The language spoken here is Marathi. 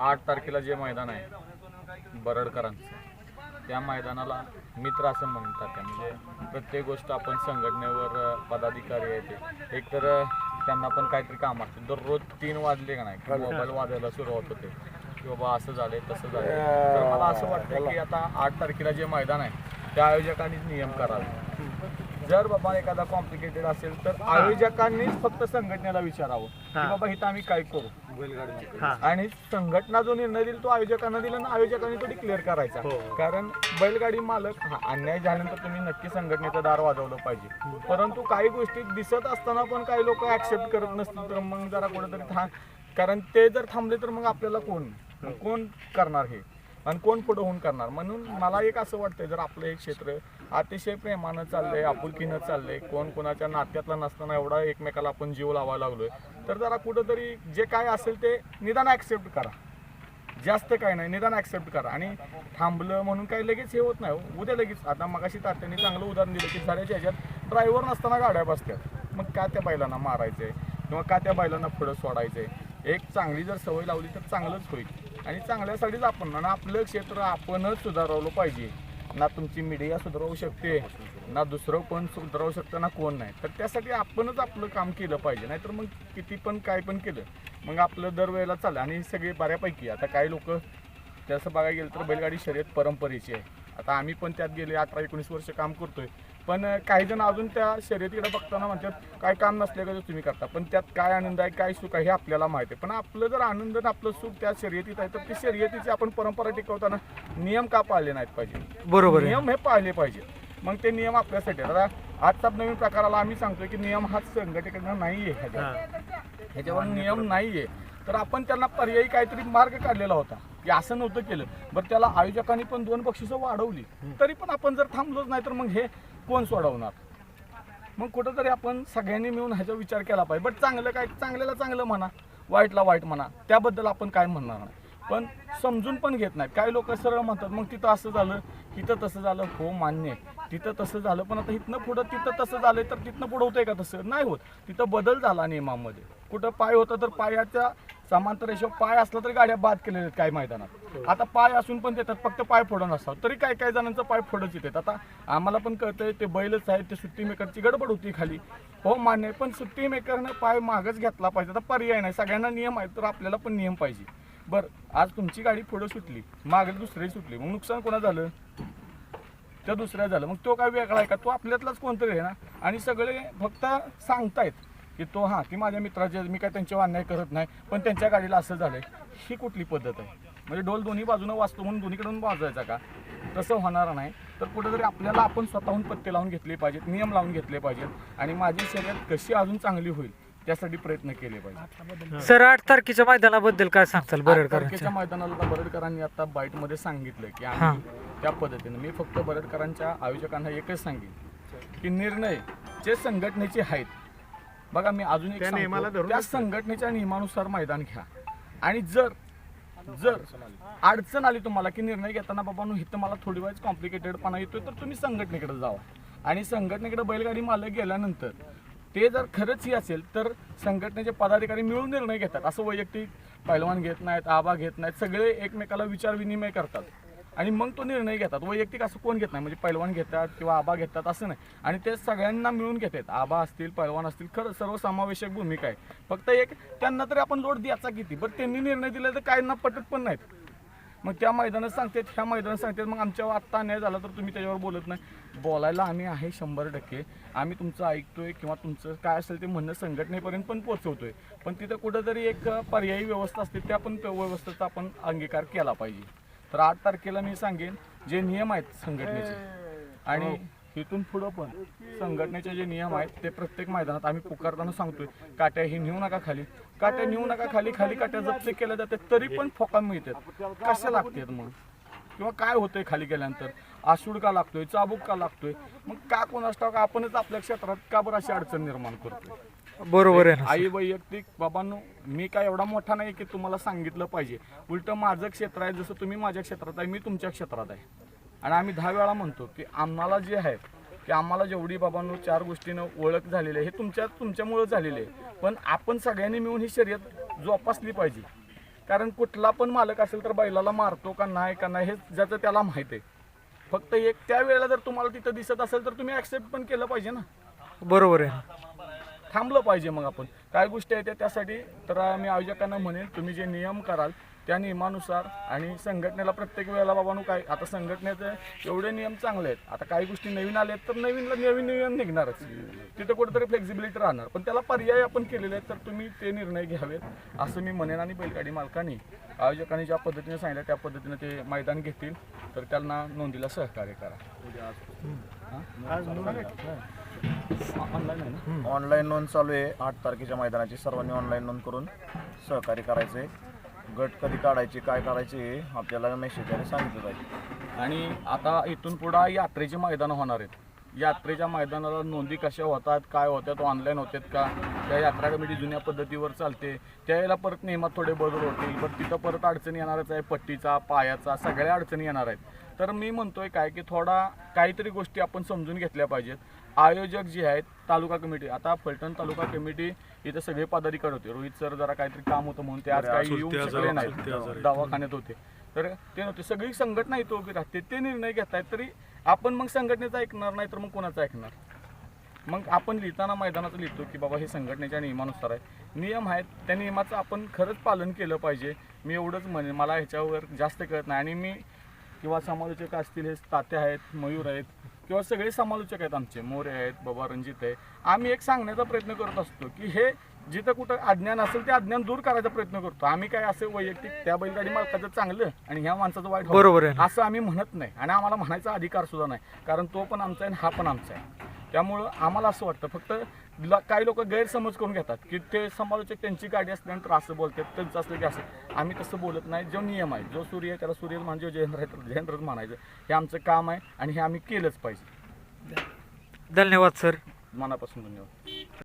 आठ तारखेला जे मैदान आहे बरडकरांचं. त्या मैदानाला मित्र असं म्हणतात आहे. म्हणजे प्रत्येक गोष्ट आपण संघटनेवर पदाधिकारी आहे ते. एक तर अ, त्यांना पण काहीतरी काम असते. दररोज तीन वाजले का नाही मोबाईल वाजायला सुरुवात होते. की बाबा असं झालंय तसं झालंय. तर मला असं वाटतं की आता आठ तारखेला जे मैदान आहे त्या आयोजकांनीच नियम करावे. जर बाबा एखादा कॉम्प्लिकेटेड असेल तर आयोजकांनीच फक्त संघटनेला विचारावं की हा. बाबा इथं आम्ही काय करू? हा. आणि संघटना जो निर्णय दिला तो आयोजकांना दिला ना आयोजकांनी तो डिक्लेअर करायचा. हो. कारण बैलगाडी मालक हा अन्याय झाल्यानंतर तुम्ही नक्की संघटनेचं दार वाजवलं पाहिजे. परंतु काही गोष्टी दिसत असताना पण काही लोक ऍक्सेप्ट करत नसतील तर मग जरा कुठेतरी थांब कारण ते जर थांबले तर मग आपल्याला कोण? मग कोण करणार हे? आणि कोण पुढे होऊन करणार? म्हणून मला एक असं वाटतंय जर आपलं हे क्षेत्र अतिशय प्रेमानं चाललंय आपुलकीनं चाललंय. कोण कोणाच्या नात्यातला नसताना एवढा एकमेकाला आपण जीव लावायला लागलोय. तर जरा कुठंतरी जे काय असेल ते निदान ऍक्सेप्ट करा. जास्त काय नाही निदान ऍक्सेप्ट करा. आणि थांबलं म्हणून काही लगेच हे होत नाही हो. उद्या लगेच. आता मगाशी तात्याने चांगलं उदाहरण दिलं की साऱ्याच्या ह्याच्यात ड्रायव्हर नसताना गाड्या बसतात मग का त्या बैलांना मारायचंय? किंवा का त्या बैलांना पुढं सोडायचंय? एक चांगली जर सवय लावली तर चांगलंच होईल. आणि चांगल्यासाठीच आपण आणि आपलं क्षेत्र आपणच सुधारवलं पाहिजे. ना तुमची मीडिया सुधारवू शकते ना दुसरं कोण सुधारवू शकतं ना कोण नाही. तर त्यासाठी आपणच आपलं काम केलं पाहिजे. नाहीतर मग किती पण काय पण केलं मग आपलं दरवेळेला चाललं. आणि सगळे बऱ्यापैकी आता काही लोक तसं बघायला गेलं तर बैलगाडी शर्यत परंपरेची आहे. आता आम्ही पण त्यात गेले अठरा एकोणीस वर्ष काम करतोय. पण काही जण अजून त्या शर्यतीकडे बघताना म्हणतात काय काम नसले का तुम्ही करता? पण त्यात काय आनंद आहे काय सुख आहे हे आपल्याला माहिती आहे. पण आपलं जर आनंद आणि आपलं सुख त्या शर्यतीत आहे तर ती शर्यतीची आपण परंपरा टिकवताना नियम का पाळले नाहीत पाहिजे? बरोबर आहे. नियम हे पाळले पाहिजे. मग ते नियम आपल्यासाठी. आता आजचा नवीन प्रकाराला आम्ही सांगतोय की नियम हा संघटनेकडनं नाहीये ह्याच्यात ह्याच्यावर नियम नाहीये. तर आपण त्यांना पर्यायी काहीतरी मार्ग काढलेला होता की असं नव्हतं केलं. बरं त्याला आयोजकांनी पण दोन बक्षिसं वाढवली. तरी पण आपण जर थांबलोच नाही तर मग हे कोण सोडवणार? मग कुठंतरी आपण सगळ्यांनी मिळून ह्याचा विचार केला पाहिजे. बट चांगलं काय? चांगल्याला चांगलं म्हणा. वाईटला वाईट म्हणा. त्याबद्दल आपण काय म्हणणार नाही. पण समजून पण घेत नाहीत. काही लोक सरळ म्हणतात मग तिथं असं झालं तिथं तसं झालं. हो मान्य आहे. तिथं तसं झालं पण आता इथनं पुढं तिथं तसं झालं तर तिथनं पुढं होतंय का तसं? नाही होत. तिथं बदल झाला नियमामध्ये. कुठं पाय होता तर पायाच्या समांतर रेषो पाय असला तरी गाड्या बाद केलेल्या आहेत काही मैदानात. आता पाय असून पण देतात फक्त पाय फोडून असतात तरी काही काही जणांचं पाय फोडच येतात. आता आम्हाला पण कळतंय ते बैलच आहेत ते सुट्टी मेकरची गडबड होती खाली. हो मान्य पण सुट्टी मेकरनं पाय मागच घेतला पाहिजे. आता पर्याय नाही. सगळ्यांना नियम आहे तर आपल्याला पण नियम पाहिजे. बरं आज तुमची गाडी पुढं सुटली. मागे दुसरी सुटली. मग नुकसान कोणा झालं? त्या दुसऱ्या झालं. मग तो काय वेगळा आहे का? तो आपल्यातलाच कोणतरी आहे ना? आणि सगळे फक्त सांगतायत. की तो हां की माझ्या मित्राचे मी काय त्यांच्यावर अन्याय करत नाही पण त्यांच्या गाडीला असं झालंय ही कुठली पद्धत आहे? म्हणजे डोल दोन्ही बाजूनं वाचतो म्हणून दोन्हीकडून वाजवायचा का? तसं होणार नाही. तर कुठेतरी आपल्याला आपण स्वतःहून पत्ते लावून घेतले पाहिजेत नियम लावून घेतले पाहिजेत आणि माझी शर्यत कशी अजून चांगली होईल त्यासाठी प्रयत्न केले पाहिजे सर आठ तारखेच्या मैदानाबद्दल काय सांगताल तारखेच्या मैदानाला बरडकरांनी आता बाईटमध्ये सांगितलं की आम्ही त्या पद्धतीने मी फक्त बरडकरांच्या आयोजकांना एकच सांगेन की निर्णय जे संघटनेचे आहेत बघा मी अजून एक सांगतो, त्या संघटनेच्या नियमानुसार मैदान घ्या आणि जर जर अडचण आली तुम्हाला की निर्णय घेताना बाबा इथं मला थोडी वेळेस कॉम्प्लिकेटेडपणा येतोय तर तुम्ही संघटनेकडे जावा. आणि संघटनेकडे बैलगाडी मालक गेल्यानंतर ते जर खरंच ही असेल तर संघटनेचे पदाधिकारी मिळून निर्णय घेतात. असं वैयक्तिक पैलवान घेत नाहीत आबा घेत नाहीत सगळे एकमेकाला विचार विनिमय करतात. आणि मग तो निर्णय घेतात. वैयक्तिक असं कोण घेत नाही? म्हणजे पैलवान घेतात किंवा आबा घेतात असं नाही. आणि ते सगळ्यांना मिळून घेतात. आबा असतील पैलवान असतील खरं सर्वसमावेशक भूमिका आहे. फक्त एक त्यांना तरी आपण लोट द्यायचा किती? बरं त्यांनी निर्णय दिला तर काहींना पटत पण नाहीत. मग त्या मैदानात सांगतात ह्या मैदानात सांगतात मग आमच्यावर आत्ता अन्याय झाला तर तुम्ही त्याच्यावर बोलत नाही. बोलायला आम्ही आहे शंभर टक्के. आम्ही तुमचं ऐकतोय किंवा तुमचं काय असेल ते म्हणणं संघटनेपर्यंत पण पोहोचवतोय पण तिथं कुठंतरी एक पर्यायी व्यवस्था असते त्या पण व्यवस्थेचा आपण अंगीकार केला पाहिजे. तर आठ तारखेला मी सांगेन जे नियम आहेत संघटनेचे. आणि इथून पुढं पण संघटनेचे जे नियम आहेत ते प्रत्येक मैदानात आम्ही पुकारताना सांगतोय. काट्या ही नेऊ नका खाली. काट्या नेऊ नका खाली खाली काट्या जप्त केल्या जातात तरी पण फोका मिळतात. कशा लागतात मग? किंवा काय होतंय खाली गेल्यानंतर? आसूड का लागतोय? चाबूक का लागतोय? मग का कोणास ठाऊक? आपणच आपल्या क्षेत्रात का बरं अशी अडचण निर्माण करतोय? बरोबर आहे ना आई वैयक्तिक बाबांनो मी काय एवढा मोठा नाही की तुम्हाला सांगितलं पाहिजे. उलट माझं क्षेत्र आहे जसं तुम्ही माझ्या क्षेत्रात आहे मी तुमच्या क्षेत्रात आहे. आणि आम्ही दहा वेळा म्हणतो की आम्हाला जे आहे की आम्हाला जेवढी बाबांनो चार गोष्टीनं ओळख झालेली आहे हे तुमच्या तुमच्यामुळं झालेली आहे. पण आपण सगळ्यांनी मिळून ही शर्यत जोपासली पाहिजे. कारण कुठला पण मालक असेल तर बैलाला मारतो का नाही का नाही हे ज्याचं त्याला माहीत आहे. फक्त एक त्या वेळेला जर तुम्हाला तिथं दिसत असेल तर तुम्ही ऍक्सेप्ट पण केलं पाहिजे ना. बरोबर आहे थांबलं पाहिजे मग आपण. काय गोष्टी आहेत त्यासाठी तर मी आयोजकांना म्हणेन तुम्ही जे नियम कराल त्या नियमानुसार आणि संघटनेला प्रत्येक वेळेला बाबांनो काय आता संघटनेचे एवढे नियम चांगले आहेत आता काही गोष्टी नवीन आल्या आहेत तर नवीनला नवीन नियम निघणारच. तिथं कुठेतरी फ्लेक्झिबिलिटी राहणार. पण त्याला पर्याय आपण केलेले आहेत तर तुम्ही ते निर्णय घ्यावेत असं मी म्हणेन. आणि बैलगाडी मालकांनी आयोजकांनी ज्या पद्धतीने सांगितलं त्या पद्धतीने ते मैदान घेतील. तर त्यांना नोंदीला सहकार्य करा. ऑनलाईन आहे नोंद चालू आहे. आठ तारखेच्या मैदानाची. सर्वांनी ऑनलाईन नोंद करून सहकार्य करायचे गट कधी काढायचे काय करायचे हे आपल्याला मेसेजने सांगितलं जाईल आणि आता इथून पुढं यात्रेची मैदानं होणार आहेत. यात्रेच्या मैदानाला नोंदी कशा होतात काय होतात ऑनलाईन होतात का? त्या यात्रा कमिटी जुन्या पद्धतीवर चालते. त्यावेळेला परत नियमात थोडे बदल होतील पण तिथं परत अडचणी येणारच आहे. पट्टीचा पायाचा सगळ्या अडचणी येणार आहेत. तर मी म्हणतोय काय की थोडा काहीतरी गोष्टी आपण समजून घेतल्या पाहिजेत. आयोजक जे आहेत तालुका कमिटी. आता फलटण तालुका कमिटी इथं सगळे पदाधिकारी होते. रोहित सर जरा काहीतरी काम होतं म्हणून ते आज काही येऊ शकले नाही दवाखान्यात होते. तर ते नव्हते. सगळी संघटना इथं उभी राहते. ते निर्णय घेतायत तरी आपण मग संघटनेचा ऐकणार नाही तर मग कोणाचा ऐकणार? मग आपण लिहिताना मैदानाचं लिहितो की बाबा हे संघटनेच्या नियमानुसार आहे. नियम आहेत. त्या नियमाचं आपण खरंच पालन केलं पाहिजे. मी एवढंच म्हणेन. मला ह्याच्यावर जास्त कळत नाही. आणि मी किंवा समालोचक असतील हे तात्या आहेत मयूर आहेत किंवा सगळे समालोचक आहेत आमचे मोरे आहेत बाबा रणजित आहे. आम्ही एक सांगण्याचा प्रयत्न करत असतो की हे जिथं कुठं अज्ञान असेल ते अज्ञान दूर करायचा प्रयत्न करतो. आम्ही काय असे वैयक्तिक त्या बैलगाडी मालकाचं चांगलं आणि ह्या माणसाचं वाईट बरोबर आहे. असं आम्ही म्हणत नाही. आणि आम्हाला म्हणायचा अधिकार सुद्धा नाही. कारण तो पण आमचा आहे आणि हा पण आमचा आहे. त्यामुळं आम्हाला असं वाटतं फक्त काही लोक गैरसमज करून घेतात की ते समालोचक त्यांची गाडी असल्यानंतर असं बोलतात त्यांचं असलं की असं. आम्ही तसं बोलत नाही जो नियम आहे जो सूर्य आहे त्याला सूर्य मान जो जयेंद्र जयेंद्रच मानायचं. हे आमचं काम आहे आणि हे आम्ही केलंच पाहिजे. धन्यवाद सर. मनापासून धन्यवाद.